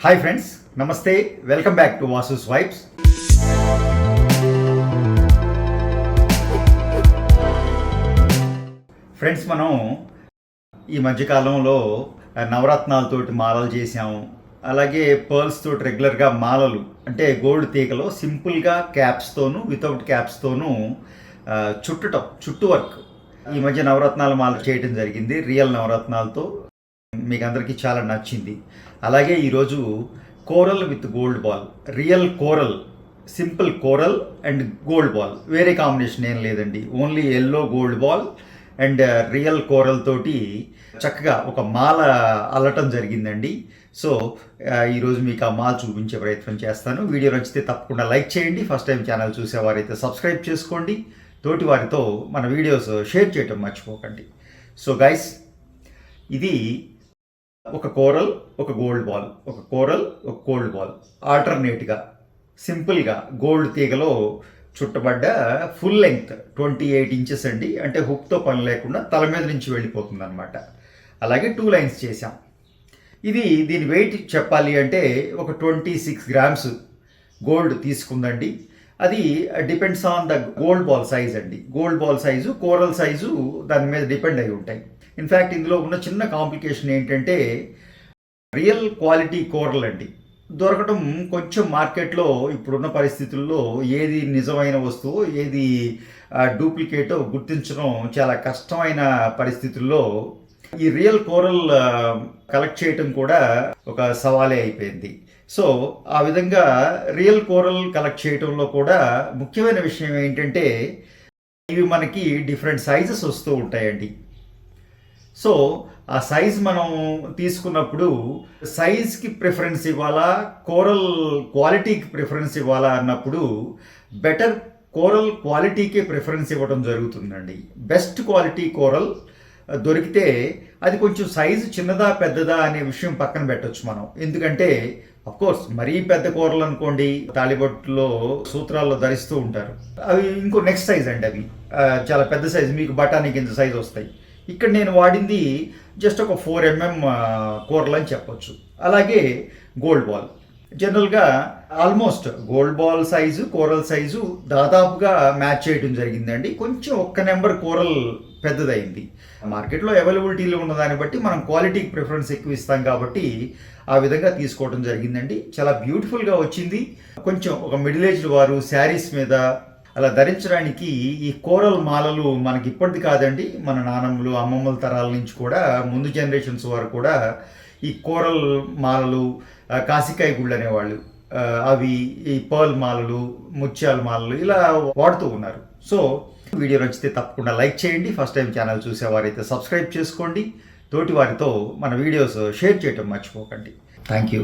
Hi friends నమస్తే welcome back to Vasu's vibes friends మనం ఈ మధ్యకాలంలో నవరత్నాలతోటి మాలలు చేసాము అలాగే పర్ల్స్ తోటి రెగ్యులర్గా మాలలు అంటే గోల్డ్ తీగలో సింపుల్గా క్యాప్స్తోనూ వితౌట్ క్యాప్స్తోనూ చుట్టటం చుట్టు వర్క్ ఈ మధ్య నవరత్నాల మాల చేయడం జరిగింది రియల్ నవరత్నాలతో. మీకు అందరికీ చాలా నచ్చింది. అలాగే ఈరోజు coral with gold ball real coral simple coral and gold ball. వేరే కాంబినేషన్ ఏం లేదండి. Only yellow gold ball and real coral తోటి చక్కగా ఒక మాల అల్లటం జరిగిందండి. సో ఈరోజు మీకు ఆ మాల చూపించే ప్రయత్నం చేస్తాను. వీడియో నచ్చితే తప్పకుండా లైక్ చేయండి. ఫస్ట్ టైం ఛానల్ చూసేవారైతే సబ్స్క్రైబ్ చేసుకోండి. తోటి వారితో మన వీడియోస్ షేర్ చేయటం మర్చిపోకండి. సో గైస్ ఇది ఒక కోరల్ ఒక గోల్డ్ బాల్ ఒక కోరల్ ఒక గోల్డ్ బాల్. ఆల్టర్నేట్గా సింపుల్గా గోల్డ్ తీగలో చుట్టబడ్డ full length twenty eight inches అండి. అంటే హుక్తో పని లేకుండా తల మీద నుంచి వెళ్ళిపోతుంది అనమాట అలాగే టూ లైన్స్ చేశాం. ఇది దీని వెయిట్ చెప్పాలి అంటే ఒక ట్వంటీ సిక్స్ గ్రామ్స్ గోల్డ్ తీసుకుందండి. అది depends on the gold ball size అండి. Gold ball size coral size దాని మీద డిపెండ్ అయి ఉంటాయి. ఇన్ఫ్యాక్ట్ ఇందులో ఉన్న చిన్న కాంప్లికేషన్ ఏంటంటే రియల్ క్వాలిటీ కోరల్ అండి. దొరకటం కొంచెం మార్కెట్లో ఇప్పుడున్న పరిస్థితుల్లో ఏది నిజమైన వస్తువు ఏది డూప్లికేటో గుర్తించడం చాలా కష్టమైన పరిస్థితుల్లో ఈ రియల్ కోరల్ కలెక్ట్ చేయటం కూడా ఒక సవాలే అయిపోయింది. సో ఆ విధంగా రియల్ కోరల్ కలెక్ట్ చేయటంలో కూడా ముఖ్యమైన విషయం ఏంటంటే ఇవి మనకి డిఫరెంట్ సైజెస్ వస్తూ ఉంటాయండి. సో ఆ సైజ్ మనం తీసుకున్నప్పుడు సైజ్కి ప్రిఫరెన్స్ ఇవ్వాలా కోరల్ క్వాలిటీకి ప్రిఫరెన్స్ ఇవ్వాలా అన్నప్పుడు బెటర్ కోరల్ క్వాలిటీకే ప్రిఫరెన్స్ ఇవ్వడం జరుగుతుందండి. బెస్ట్ క్వాలిటీ కోరల్ దొరికితే అది కొంచెం సైజు చిన్నదా పెద్దదా అనే విషయం పక్కన పెట్టొచ్చు మనం. ఎందుకంటే కోర్స్ మరీ పెద్ద కూరలు అనుకోండి తాళిబొట్టులో సూత్రాల్లో ధరిస్తూ ఉంటారు. అవి ఇంకో నెక్స్ట్ సైజ్ అండి అవి. చాలా పెద్ద సైజు మీకు బఠానీ కింద సైజ్ వస్తాయి. ఇక్కడ నేను వాడింది జస్ట్ ఒక ఫోర్ ఎంఎం కూరలు అని చెప్పొచ్చు. అలాగే గోల్డ్ బాల్ జనరల్గా almost gold ball size coral size దాదాపుగా మ్యాచ్ చేయడం జరిగిందండి. కొంచెం ఒక్క నెంబర్ కోరల్ పెద్దదైంది. మార్కెట్లో అవైలబిలిటీలో ఉన్న దాన్ని బట్టి మనం క్వాలిటీకి ప్రిఫరెన్స్ ఎక్కువ ఇస్తాం కాబట్టి ఆ విధంగా తీసుకోవడం జరిగిందండి. చాలా బ్యూటిఫుల్గా వచ్చింది. కొంచెం ఒక మిడిల్ ఏజ్డ్ వారు శారీస్ మీద అలా ధరించడానికి ఈ కోరల్ మాలలు మనకి ఇప్పటిది కాదండి. మన నానమ్మలు అమ్మమ్మల తరాల నుంచి కూడా ముందు జనరేషన్స్ వారు కూడా ఈ కోరల్ మాలలు కాసికాయ గుళ్ళు అనేవాళ్ళు అవి ఈ పర్ల్ మాలలు ముత్యాల మాలలు ఇలా వాడుతూ ఉన్నారు. సో వీడియో నచ్చితే తప్పకుండా లైక్ చేయండి. ఫస్ట్ టైం ఛానల్ చూసేవారైతే సబ్స్క్రైబ్ చేసుకోండి. తోటి వారితో మన వీడియోస్ షేర్ చేయటం మర్చిపోకండి. Thank you.